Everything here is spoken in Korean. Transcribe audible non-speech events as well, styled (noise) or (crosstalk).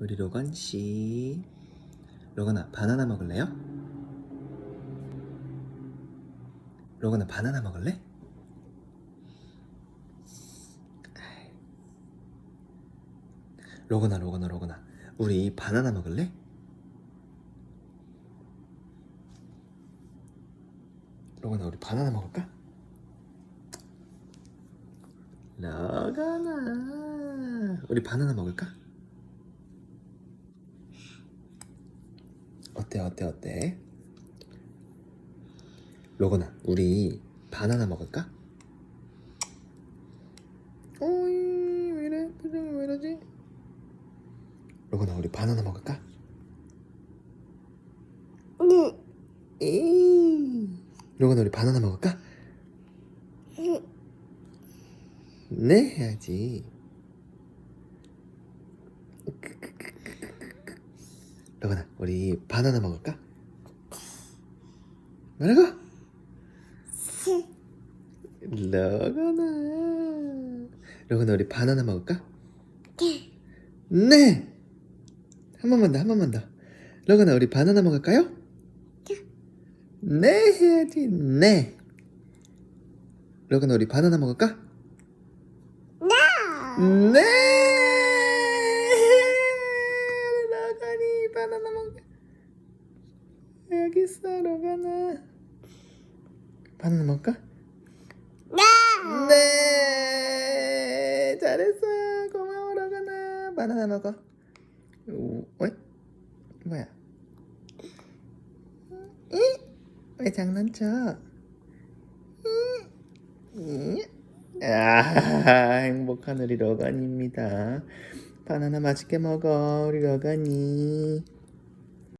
우리 로건 씨. 로건아 바나나 먹을래요? 로건아 바나나 먹을래? 로건아 로건아 로건아 우리 바나나 먹을래? 로건아 우리 바나나 먹을까? 로건아 우리 바나나 먹을까? 어때 어때 어때? 로건아 우리 바나나 먹을까? 어이 왜이래 표정이 왜 이러지? 로건아 우리 바나나 먹을까? 응. 에이 로건아 우리 바나나 먹을까? 네 해야지 로건아 우리 바나나 먹을까? 뭐라고? (laughs) 로건아 로건아 우리 바나나 먹을까? 네! 한 번만 더, 한 번만 더. 로건아, 우리 바나나 먹을까요? 네, 해야지, 네. 로건아, 우리 바나나 먹을까? 네! 로건이 바나나 먹 여기 있어, 로건아. 바나나 먹을까? 네! 잘했어. 고마워, 로건아. 바나나 먹어. 오, 왜? 뭐야? 응? 왜 장난쳐? 응? 아, 행복한 우리 러간입니다. 바나나 맛있게 먹어, 우리 러간이.